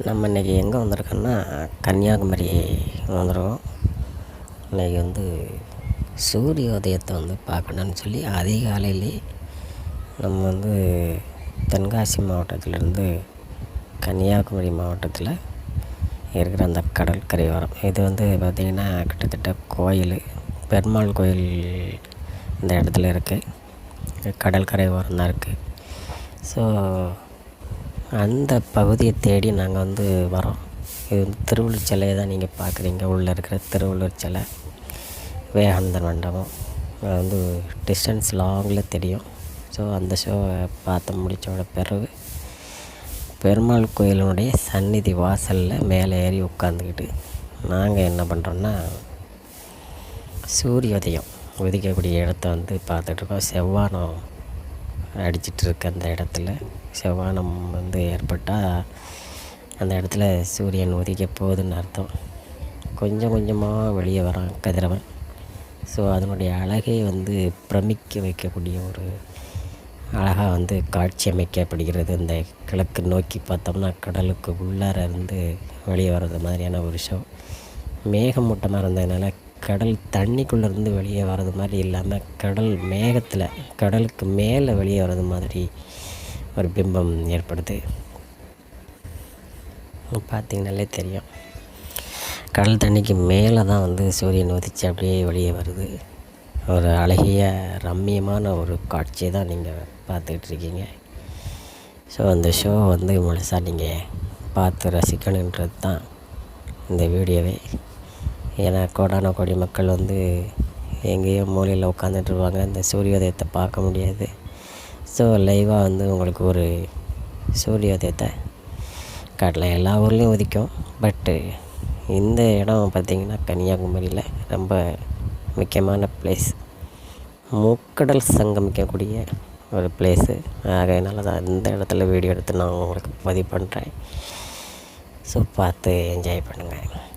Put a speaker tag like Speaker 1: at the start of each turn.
Speaker 1: நம்ம இன்றைக்கி எங்கே வந்திருக்கோன்னா கன்னியாகுமரி வந்துருக்கோம் இன்றைக்கி வந்து சூரிய உதயத்தை வந்து பார்க்கணுன்னு சொல்லி அதிகாலையிலே நம்ம வந்து தென்காசி மாவட்டத்திலேருந்து கன்னியாகுமரி மாவட்டத்தில் இருக்கிற அந்த கடற்கரை ஓரம் இது வந்து பார்த்திங்கன்னா கிட்டத்தட்ட கோயில் பெருமாள் கோயில் இந்த இடத்துல இருக்குது கடற்கரை ஓரம் தான் இருக்குது ஸோ அந்த பகுதியை தேடி நாங்கள் வந்து வரோம். இது வந்து திருவள்ளுவர் சிலையை தான் நீங்கள் பார்க்குறீங்க உள்ளே இருக்கிற திருவள்ளுவர் சிலை விவேகானந்தர் மண்டபம். அது வந்து டிஸ்டன்ஸ் லாங்கில் தெரியும். ஸோ அந்த ஷோவை பார்த்து முடித்தோட பிறகு பெருமாள் கோயிலினுடைய சந்நிதி வாசலில் மேலே ஏறி உட்காந்துக்கிட்டு நாங்கள் என்ன பண்ணுறோன்னா சூரியோதயம் உதிக்கக்கூடிய இடத்த வந்து பார்த்துட்ருக்கோம் செவ்வானம் அடிச்சிட்ருக்கு அந்த இடத்துல. செவ்வானம் வந்து ஏற்பட்டால் அந்த இடத்துல சூரியன் உதிக்க போகுதுன்னு அர்த்தம். கொஞ்சம் கொஞ்சமாக வெளியே வரான் கதிரவன். ஸோ அதனுடைய அழகை வந்து பிரமிக்க வைக்கக்கூடிய ஒரு அழகாக வந்து காட்சி அமைக்கப்படுகிறது. இந்த கிழக்கு நோக்கி பார்த்தோம்னா கடலுக்கு உள்ளார இருந்து வெளியே வர்றது மாதிரியான ஒரு ஷோ மேகமூட்டமாக இருந்ததுனால கடல் தண்ணிக்குள்ளேருந்து வெளியே வர்றது மாதிரி இல்லாமல் கடல் மேகத்தில் கடலுக்கு மேலே வெளியே வர்றது மாதிரி ஒரு பிம்பம் ஏற்படுது. பார்த்திங்கனாலே தெரியும். கடல் தண்ணிக்கு மேலே தான் வந்து சூரியன் உதித்து அப்படியே வெளியே வருது. ஒரு அழகிய ரம்மியமான ஒரு காட்சியை தான் நீங்கள் பார்த்துக்கிட்டு இருக்கீங்க. ஸோ அந்த ஷோ வந்து முழுசாக நீங்கள் பார்த்து ரசிக்கணுன்றது தான் இந்த வீடியோவே. ஏன்னா கோடான கோடி மக்கள் வந்து எங்கேயோ மூலையில் உட்காந்துட்ருப்பாங்க இந்த சூரியோதயத்தை பார்க்க முடியாது. ஸோ லைவாக வந்து உங்களுக்கு ஒரு சூரியோதயத்தை காட்டலாம் எல்லா ஊர்லேயும் உதிக்கும். பட்டு இந்த இடம் பார்த்திங்கன்னா கன்னியாகுமரியில் ரொம்ப முக்கியமான பிளேஸ் முக்கடல் சங்கமிக்கக்கூடிய ஒரு பிளேஸு ஆகையினால தான் இந்த இடத்துல வீடியோ எடுத்து நான் உங்களுக்கு பதிவு பண்ணுறேன் ஸோ பார்த்து என்ஜாய் பண்ணுங்கள்